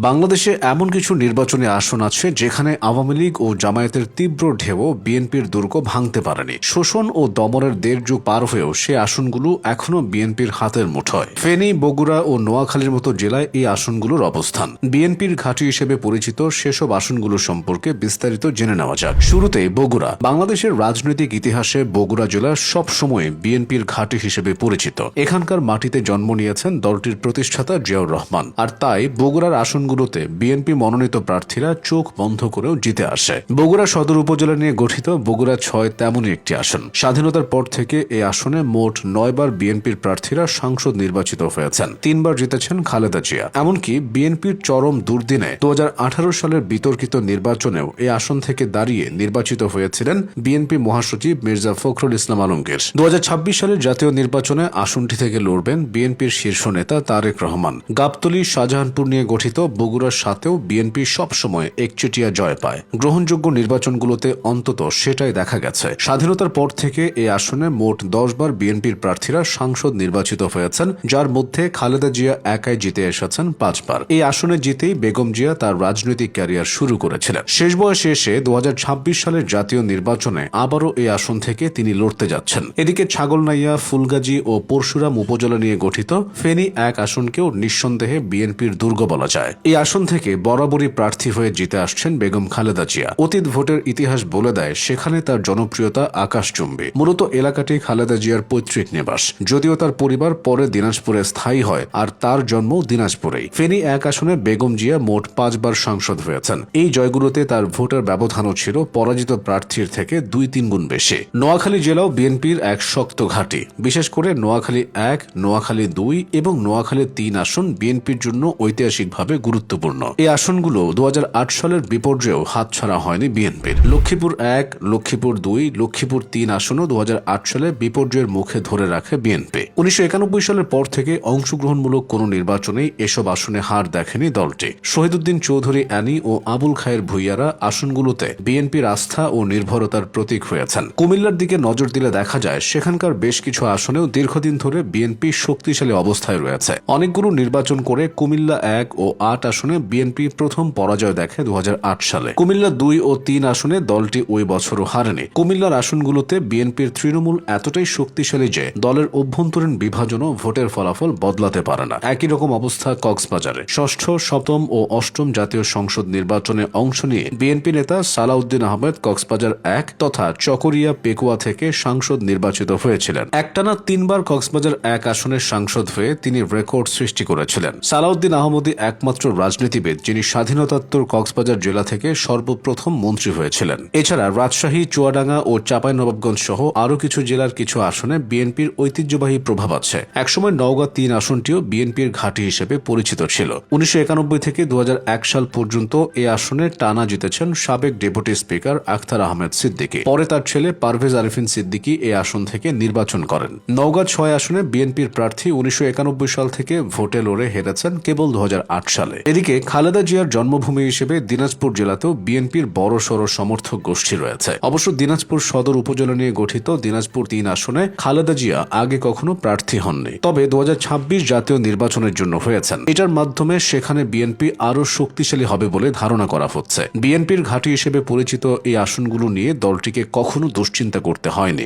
বাংলাদেশে এমন কিছু নির্বাচনী আসন আছে যেখানে আওয়ামী লীগ ও জামায়াতের তীব্র ঢেউ বিএনপির দুর্গ ভাঙতে পারেনি। শোষণ ও দমনের দেড় যুগ পার হয়েও সে আসনগুলো এখনও বিএনপির হাতের মুঠোয়। ফেনী, বগুড়া ও নোয়াখালীর মতো জেলায় এই আসনগুলোর অবস্থান। বিএনপির ঘাঁটি হিসেবে পরিচিত সেসব আসনগুলো সম্পর্কে বিস্তারিত জেনে নেওয়া যাক। শুরুতে বগুড়া। বাংলাদেশের রাজনৈতিক ইতিহাসে বগুড়া জেলা সবসময় বিএনপির ঘাঁটি হিসেবে পরিচিত। এখানকার মাটিতে জন্ম নিয়েছেন দলটির প্রতিষ্ঠাতা জিয়াউর রহমান। আর তাই বগুড়ার আসনগুলোতে বিএনপি মনোনীত প্রার্থীরা চোখ বন্ধ করেও জিতে আসে। বগুড়া সদর উপজেলা নিয়ে গঠিত বগুড়া ছয় তেমনই একটি আসন। স্বাধীনতার পর থেকে এই আসনে মোট নয়বার বিএনপির প্রার্থীরা সাংসদ নির্বাচিত হয়েছেন। তিনবার জিতেছেন খালেদা জিয়া। এমনকি বিএনপির চরম দুর্দিনে দু হাজার আঠারো সালের বিতর্কিত নির্বাচনেও এই আসন থেকে দাঁড়িয়ে নির্বাচিত হয়েছিলেন বিএনপি মহাসচিব মির্জা ফখরুল ইসলাম আলমগীর। দু হাজার ছাব্বিশ সালের জাতীয় নির্বাচনে আসনটি থেকে লড়বেন বিএনপির শীর্ষ নেতা তারেক রহমান। গাবতলী, শাহজাহানপুর নিয়ে গঠিত বগুড়ার সাথেও বিএনপি সবসময় একচেটিয়া জয় পায়। গ্রহণযোগ্য নির্বাচনগুলোতে অন্তত সেটাই দেখা গেছে। স্বাধীনতার পর থেকে এই আসনে মোট দশবার বিএনপির প্রার্থীরা সাংসদ নির্বাচিত হয়েছেন, যার মধ্যে খালেদা জিয়া একাই জিতে এসেছেন পাঁচবার এই আসনে জিতেই বেগম জিয়া তার রাজনৈতিক ক্যারিয়ার শুরু করেছিলেন। শেষ বয়সে এসে দু হাজার ছাব্বিশ সালের জাতীয় নির্বাচনে আবারও এই আসন থেকে তিনি লড়তে যাচ্ছেন। এদিকে ছাগলনাইয়া, ফুলগাজী ও পরশুরাম উপজেলা নিয়ে গঠিত ফেনী এক আসনকেও নিঃসন্দেহে বিএনপির দুর্গ বলা যায়। এই আসন থেকে বরাবরই প্রার্থী হয়ে জিতে আসছেন বেগম খালেদা জিয়া। অতীত ভোটের ইতিহাস বলে দেয়, সেখানে তার জনপ্রিয়তা আকাশ আকাশচুম্বী মূলত এলাকাটি খালেদা জিয়ার পৈতৃক নিবাস। যদিও তার পরিবার পরে দিনাজপুরে স্থায়ী হয়, আর তার জন্ম দিনাজপুরেই। ফেনী এক আসনে বেগম জিয়া মোট পাঁচবার সাংসদ হয়েছেন। এই জয়গুলোতে তার ভোটের ব্যবধানও ছিল পরাজিত প্রার্থীর থেকে দুই তিন গুণ বেশি। নোয়াখালী জেলাও বিএনপির এক শক্ত ঘাঁটি। বিশেষ করে নোয়াখালী এক, নোয়াখালী দুই এবং নোয়াখালী তিন আসন বিএনপির জন্য ঐতিহাসিকভাবে গুরুত্বপূর্ণ। এই আসনগুলো দু সালের বিপর্যয়েও হাতছাড়া হয়নি বিএনপির। লক্ষ্মীপুর এক, লক্ষ্মীপুর দুই, লক্ষ্মীপুর তিন আসনও দু সালে বিপর্যয়ের মুখে ধরে রাখে বিএনপি। উনিশশো সালের পর থেকে অংশগ্রহণমূলক কোনো নির্বাচনেই এসব আসনে হার দেখেনি দলটি। শহীদুদ্দিন চৌধুরী, অ্যানি ও আবুল খায়ের ভুইয়ারা আসনগুলোতে বিএনপির আস্থা ও নির্ভরতার প্রতীক হয়েছেন। কুমিল্লার দিকে নজর দিলে দেখা যায়, সেখানকার বেশ কিছু আসনেও দীর্ঘদিন ধরে বিএনপি শক্তিশালী অবস্থায় রয়েছে। অনেকগুলো নির্বাচন করে কুমিল্লা এক ও আট আসনে বিএনপি প্রথম পরাজয় দেখে দু হাজার আট সালে। কুমিল্লা দুই ও তিন আসনে দলটি ওই বছরও হারেনি। কুমিল্লার আসনগুলোতে বিএনপির তৃণমূল এতটাই শক্তিশালী যে দলের অভ্যন্তরীণ বিভাজনও ভোটের ফলাফল বদলাতে পারে না। একই রকম অবস্থা কক্সবাজারে। ষষ্ঠ, সপ্তম ও অষ্টম জাতীয় সংসদ নির্বাচনে অংশ নিয়ে বিএনপি নেতা সালাউদ্দিন আহমেদ কক্সবাজার এক তথা চকরিয়া পেকুয়া থেকে সাংসদ নির্বাচিত হয়েছিলেন। একটানা তিনবার কক্সবাজার এক আসনের সাংসদ হয়ে তিনি রেকর্ড সৃষ্টি করেছিলেন। সালাউদ্দিন আহমদী একমাত্র রাজনীতিবিদ যিনি স্বাধীনতাত্তর কক্সবাজার জেলা থেকে সর্বপ্রথম মন্ত্রী হয়েছিলেন। এছাড়া রাজশাহী, চুয়াডাঙ্গা ও চাঁপাইনবাবগঞ্জ সহ আরও কিছু জেলার কিছু আসনে বিএনপির ঐতিহ্যবাহী প্রভাব আছে। একসময় নওগাঁ তিন আসনটিও বিএনপির ঘাঁটি হিসেবে পরিচিত ছিল। উনিশশো একানব্বই থেকে দু হাজার এক সাল পর্যন্ত এ আসনে টানা জিতেছেন সাবেক ডেপুটি স্পিকার আখতার আহমেদ সিদ্দিকী। পরে তার ছেলে পারভেজ আরিফিন সিদ্দিকী এ আসন থেকে নির্বাচন করেন। নওগাঁ ছয় আসনে বিএনপির প্রার্থী উনিশশো একানব্বই সাল থেকে ভোটে লড়ে হেরেছেন কেবল দু হাজার আট সালে। এদিকে খালেদা জিয়ার জন্মভূমি হিসেবে দিনাজপুর জেলাতেও বিএনপির বড় সড় সমর্থক গোষ্ঠী রয়েছে। অবশ্য দিনাজপুর সদর উপজেলা নিয়ে গঠিত দিনাজপুর তিন আসনে খালেদা জিয়া আগে কখনো প্রার্থী হননি। তবে দু হাজার ছাব্বিশ জাতীয় নির্বাচনের জন্য হয়েছেন। এটার মাধ্যমে সেখানে বিএনপি আরও শক্তিশালী হবে বলে ধারণা করা হচ্ছে। বিএনপির ঘাঁটি হিসেবে পরিচিত এই আসনগুলো নিয়ে দলটিকে কখনো দুশ্চিন্তা করতে হয়নি।